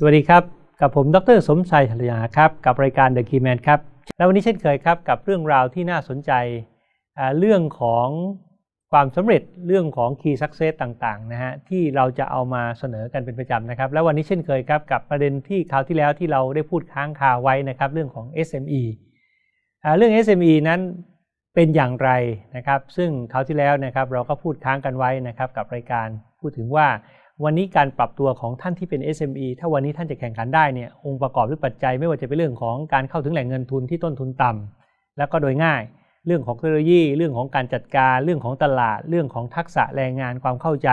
สวัสดีครับ กับผม ดร สมชัยธัญญาครับ กับรายการ The Key Man ครับ แล้ววันนี้เช่นเคยครับ กับเรื่องราวที่น่าสนใจ เรื่องของความสำเร็จเรื่องของ Key Success ต่างๆนะฮะที่เราจะเอามาเสนอกันเป็นประจำนะครับ แล้ววันนี้เช่นเคยครับ กับประเด็นที่คราวที่แล้วที่เราได้พูดค้างคาไว้นะครับเรื่องของ SME เรื่อง SME นั้นเป็นอย่างไรนะครับ ซึ่งคราวที่แล้วนะครับเราก็พูดค้างกันไว้นะครับกับรายการพูดถึงว่า วันนี้การปรับตัวของท่านที่เป็น SME ถ้าวันนี้ท่านจะแข่งขันได้เนี่ยองค์ประกอบหรือปัจจัยไม่ว่าจะเป็นเรื่องของการเข้าถึงแหล่งเงินทุนที่ต้นทุนต่ำแล้วก็โดยง่าย เรื่องของเทคโนโลยี เรื่องของการจัดการ เรื่องของตลาด เรื่องของทักษะแรงงานความเข้าใจ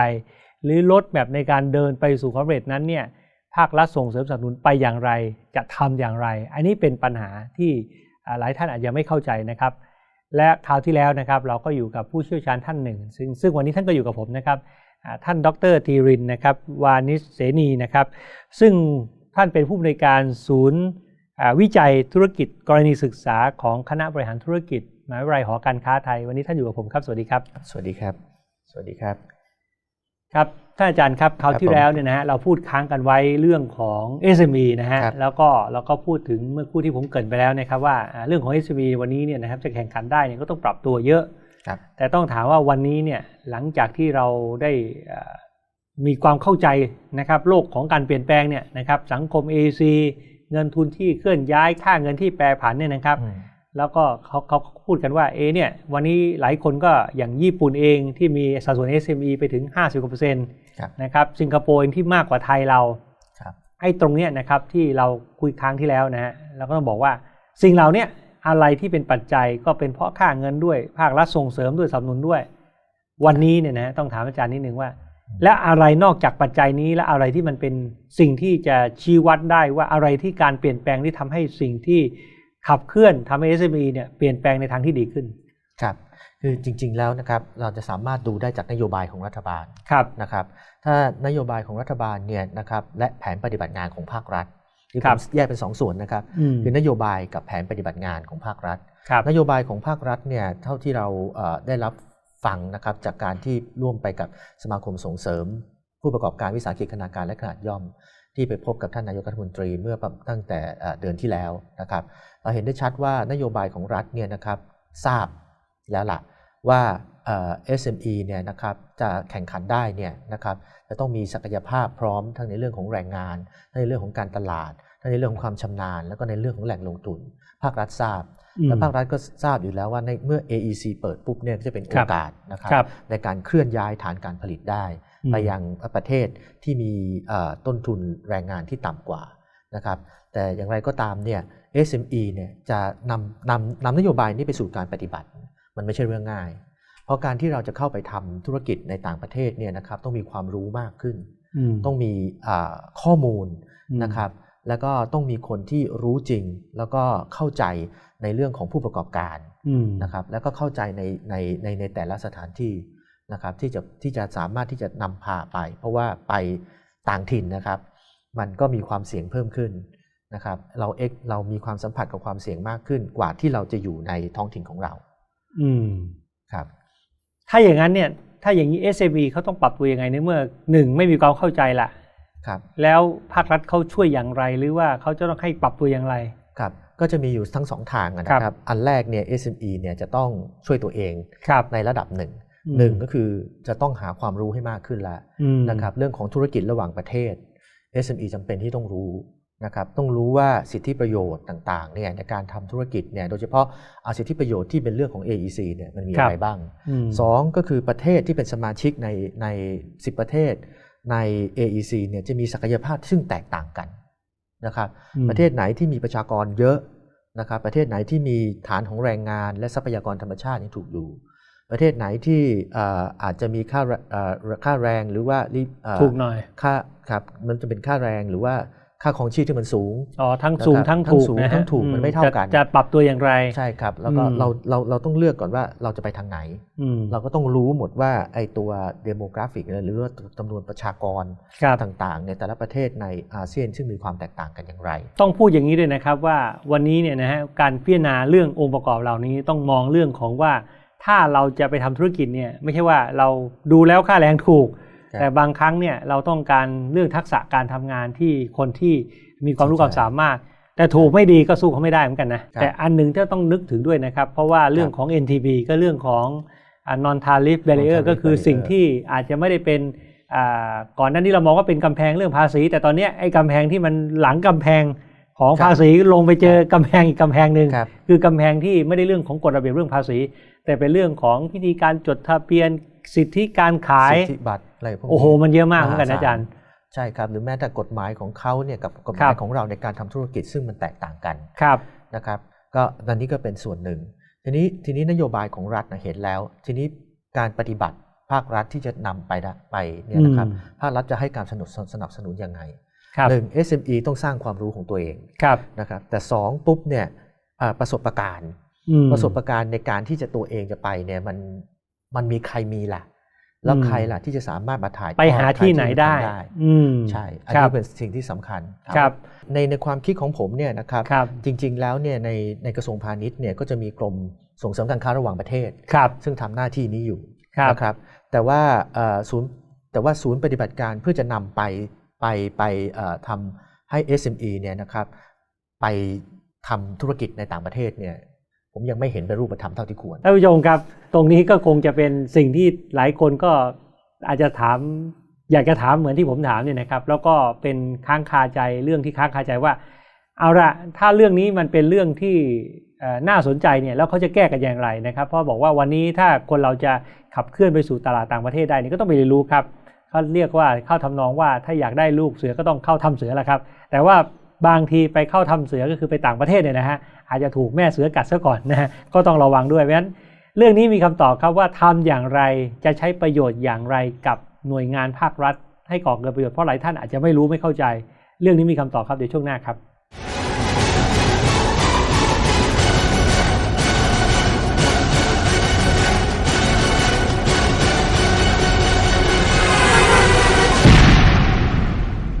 หรือลดแบบในการเดินไปสู่ความสำเร็จนั้นเนี่ยภาครัฐส่งเสริมสนับสนุนไปอย่างไร จะทำอย่างไร อันนี้เป็นปัญหาที่หลายท่านอาจจะไม่เข้าใจนะครับ และคราวที่แล้วนะครับเราก็อยู่กับผู้เชี่ยวชาญท่านหนึ่ง ซึ่งซึ่งวันนี้ท่านก็อยู่กับผมนะครับ ท่านดรธีรินทร์นะครับวานิชเสนีนะครับซึ่งท่านเป็นผู้อำนวยการศูนย์อ่าวิจัยธุรกิจกรณีศึกษาของคณะบริหารธุรกิจมหาวิทยาลัยหอการค้าไทย วันนี้ท่านอยู่กับผมครับ สวัสดีครับ สวัสดีครับ สวัสดีครับ ครับท่านอาจารย์ครับคราวที่ผมแล้วเนี่ยนะฮะเราพูดค้างกันไว้เรื่องของ SME นะฮะครับแล้วก็เราก็พูดถึงเมื่อคู่ที่ผมเกรินไปแล้วนะครับว่าอ่าเรื่องของ SME วันนี้เนี่ยนะครับจะแข่งขันได้เนี่ยก็ต้องปรับตัวเยอะครับ แต่ต้องถามว่าวันนี้เนี่ยหลังจากที่เราได้เอ่อมีความเข้าใจนะครับโลกของการเปลี่ยนแปลงเนี่ยนะครับสังคม AEC เงินทุนที่เคลื่อนย้ายค่าเงินที่แปรผันเนี่ยนะครับอืมแล้วก็เขาเขาพูดกันว่าเอะเนี่ยวันนี้หลายคนก็อย่างญี่ปุ่นเองที่มีสัดส่วน SME ไปถึง 50กว่าเปอร์เซ็นต์ครับนะครับสิงคโปร์เองที่มากกว่าไทยเราครับไอ้ตรงเนี้ยนะครับที่เราคุยครั้งที่แล้วนะฮะเราก็ต้องบอกว่าสิ่งเหล่าเนี้ย อะไรที่เป็นปัจจัยก็เป็นเพราะค่าเงินด้วย ภาครัฐส่งเสริมด้วยสนับสนุนด้วย วันนี้เนี่ยนะต้องถามอาจารย์นิดนึงว่า และอะไรนอกจากปัจจัยนี้และอะไรที่มันเป็นสิ่งที่จะชี้วัดได้ว่าอะไรที่การเปลี่ยนแปลงที่ทำให้สิ่งที่ขับเคลื่อนทำให้ SME เนี่ยเปลี่ยนแปลงในทางที่ดีขึ้นครับคือจริง ๆแล้วนะครับเราจะสามารถดูได้จากนโยบายของรัฐบาลครับนะครับ ถ้านโยบายของรัฐบาลเนี่ยนะครับและแผนปฏิบัติงานของภาครัฐ ที่คผรับมแยกเป็นสองส่วนนะครับอืมคือนโยบายกับแผนปฏิบัติงานของภาครัฐครับนโยบายของภาครัฐเนี่ยเท่าที่เราเอ่อได้รับฟังนะครับจากการที่ร่วมไปกับสมาคมส่งเสริม ผู้ประกอบการวิสาหกิจขนาดกลางและขนาดย่อม ที่ไปพบกับท่านนายกรัฐมนตรีเมื่อประตั้งแต่เอ่อเดือนที่แล้วนะครับเราเห็นได้ชัดว่านโยบายของรัฐเนี่ยนะครับทราบแล้วล่ะว่าเอ่อ SME เนี่ยนะครับจะแข่งขันได้เนี่ยนะครับจะต้องมีศักยภาพพร้อมทั้งในเรื่องของแรงงาน ทั้งในเรื่องของการตลาดทั้ง ในเรื่องของความชำนาญ แล้วก็ในเรื่องของแหล่งลงทุน ภาครัฐทราบและภาครัฐก็ทราบอยู่แล้วว่าในเมื่อ AEC เปิดปุ๊บเนี่ยก็จะเป็นโอกาสนะครับครับในการเคลื่อนย้ายฐานการผลิตได้อืมไปยังประเทศที่มีเอ่อต้นทุนแรงงานที่ต่ำกว่านะครับแต่อย่างไรก็ตามเนี่ย SME เนี่ยจะนำนำนำนโยบายนี้ไปสู่การปฏิบัติ มันไม่ใช่เรื่องง่าย เพราะการที่เราจะเข้าไปทำธุรกิจในต่างประเทศเนี่ยนะครับต้องมีความรู้มากขึ้นมต้องมีอ่าข้อมูลอืมนะครับ แล้วก็ต้องมีคนที่รู้จริง แล้วก็เข้าใจในเรื่องของผู้ประกอบการอืมนะครับ แล้วก็เข้าใจในในในในแต่ละสถานที่นะครับ ที่จะที่จะสามารถที่จะนำพาไป เพราะว่าไปต่างถิ่นนะครับ มันก็มีความเสี่ยงเพิ่มขึ้นนะครับ เราเอ็กเรามีความสัมผัสกับความเสี่ยงมากขึ้นกว่าที่เราจะอยู่ในท้องถิ่นของเรา อืมครับ ถ้าอย่างนั้นเนี่ยถ้าอย่างนี้ SME เขาต้องปรับตัวยังไงในเมื่อหนึ่งไม่มีความเข้าใจละ ครับแล้วภาครัฐเขาช่วยอย่างไร หรือว่าเขาจะต้องให้ปรับตัวอย่างไรครับก็จะมีอยู่ทั้งสองทางอะนะคครัรับบอันแรกเนี่ย SME เนี่ยจะต้องช่วยตัวเองครับในระดับหนึ่งอืมหนึ่งก็คือจะต้องหาความรู้ให้มากขึ้นละอืมนะครับเรื่องของธุรกิจระหว่างประเทศ SME จำเป็นที่ต้องรู้นะครับต้องรู้ว่าสิทธิประโยชน์ต่างๆเนี่ยในการทำธุรกิจเนี่ยโดยเฉพาะเอาสิทธิประโยชน์ที่เป็นเรื่องของ AEC เนี่ยมันมีอะไรบ้างอืมสองก็คือประเทศที่เป็นสมาชิกในใน 10 ประเทศ ใน AEC เนี่ยจะมีศักยภาพซึ่งแตกต่างกันนะครับอืมประเทศไหนที่มีประชากรเยอะนะครับประเทศไหนที่มีฐานของแรงงานและทรัพยากรธรรมชาติยังถูกอยู่ ประเทศไหนที่เอ่ออาจจะมีค่าเอ่อค่าแรงหรือว่ารีเอ่อถูกหน่อยค่าครับมันจะเป็นค่าแรงหรือว่า ค่าของชีพที่มันสูงอ๋อทั้งสูงนะครับทั้งทั้งถูกสูงนะฮะทั้งถูกมันไม่เท่ากันจะจะปรับตัวอย่างไรใช่ครับ แล้วก็อืมเราเราเราต้องเลือกก่อนว่าเราจะไปทางไหนอืมเราก็ต้องรู้หมดว่าไอ้ตัวเดโมกราฟิกหรือว่าจำนวนประชากรครับต่างๆ ในแต่ละประเทศในอาเซียนซึ่งมีความแตกต่างกันอย่างไร ต้องพูดอย่างนี้ด้วยนะครับว่าวันนี้เนี่ยนะฮะการพิจารณาเรื่ององค์ประกอบเหล่านี้ต้องมองเรื่องของว่าถ้าเราจะไปทำธุรกิจเนี่ยไม่ใช่ว่าเราดูแล้วค่าแรงถูกครับ แต่บางครั้งเนี่ยเราต้องการเรื่องทักษะการทำงานที่คนที่มีความรู้ใช่ความสามารถ แต่ถูกไม่ดีก็สู้เขาไม่ได้เหมือนกันนะครับแต่อันหนึงที่ต้องนึกถึงด้วยนะครับ เพราะว่าเรื่องของ NTB ก็เรื่องของ non tariff barrier Non-tariff ก็คือ barrier สิ่งที่อาจจะไม่ได้เป็นอ่าก่อนหนั้นที่เรามองว่าเป็นกำแพงเรื่องภาษี แต่ตอนเนี้ยไอ้กำแพงที่มันหลังกำแพง ของครับภาษีลงไปเจอกำแพงอีกกำแพงหนึ่งครับคือกำแพงที่ไม่ได้เรื่องของกฎระเบียบเรื่องภาษี แต่เป็นเรื่องของพิธีการจดทะเบียนสิทธิการขายสิทธิบัตรอะไรพวกนี้โอ้โหมันเยอะมากเหมือนกันนะอาจารย์ใช่ครับหรือแม้แต่กฎหมายของเขาเนี่ยกับกฎหครัมายบของเราในการทำธุรกิจซึ่งมันแตกต่างกันครับนะครับ ก็อันนี้ก็เป็นส่วนหนึ่ง ทีนี้ทีนี้นโยบายของรัฐนะเห็นแล้ว ทีนี้การปฏิบัติภาครัฐที่จะนำไปได้ไปเนี่ยนะครับอืมภาครัฐจะให้การสนับสนุนสนับสนุนยังไงครับ หนึ่ง SME ต้องสร้างความรู้ของตัวเองครับนะครับแต่สองปุ๊บเนี่ยอ่าประสบการณ์อืมประสบการณ์ในการที่จะตัวเองจะไปเนี่ยมันมันมีใครมีล่ะ แล้วอืมใครล่ะที่จะสามารถมาถ่ายทอไปหาที่ไหนได้ใครที่จะทำอืมใช่ อันครันี้บเป็นสิ่งที่สำคัญครับ ในในความคิดของผมเนี่ยนะครับครับจริง ๆ แล้วเนี่ยในในกระทรวงพาณิชย์เนี่ยก็จะมีกรมส่งเสริมการค้าระหว่างประเทศครับ ซึ่งทำหน้าที่นี้อยู่ครับนะครับ แต่ว่าเอ่อศูนย์แต่ว่าศูนย์ปฏิบัติการเพื่อจะนำไป ไปไปทำให้ SME เนี่ยนะครับไปทำธุรกิจในต่างประเทศเนี่ยผมยังไม่เห็นเป็นรูปธรรมเท่าที่ควรท่านผู้ชมครับ ตรงนี้ก็คงจะเป็นสิ่งที่หลายคนก็อาจจะถาม อยากจะถามเหมือนที่ผมถามเนี่ยนะครับ แล้วก็เป็นค้างคาใจเรื่องที่ค้างคาใจว่า เอาละถ้าเรื่องนี้มันเป็นเรื่องที่น่าสนใจเนี่ยแล้วเขาจะแก้กันอย่างไรนะครับ เพราะบอกว่าวันนี้ถ้าคนเราจะขับเคลื่อนไปสู่ตลาดต่างประเทศได้นี่ก็ต้องไปเรียนรู้ครับ เขาเรียกว่าเข้าทำนองว่าถ้าอยากได้ลูกเสือก็ต้องเข้าทำเสือแหละครับ แต่ว่าบางทีไปเข้าทำเสือก็คือไปต่างประเทศเนี่ยนะฮะอาจจะถูกแม่เสือกัดซะก่อนนะฮะก็ต้องระวังด้วยเพราะฉะนั้นเรื่องนี้มีคำตอบครับว่าทำอย่างไรจะใช้ประโยชน์อย่างไรกับหน่วยงานภาครัฐ ให้ก่อเกิดประโยชน์เพราะหลายท่านอาจจะไม่รู้ไม่เข้าใจ เรื่องนี้มีคำตอบครับเดี๋ยวช่วงหน้าครับ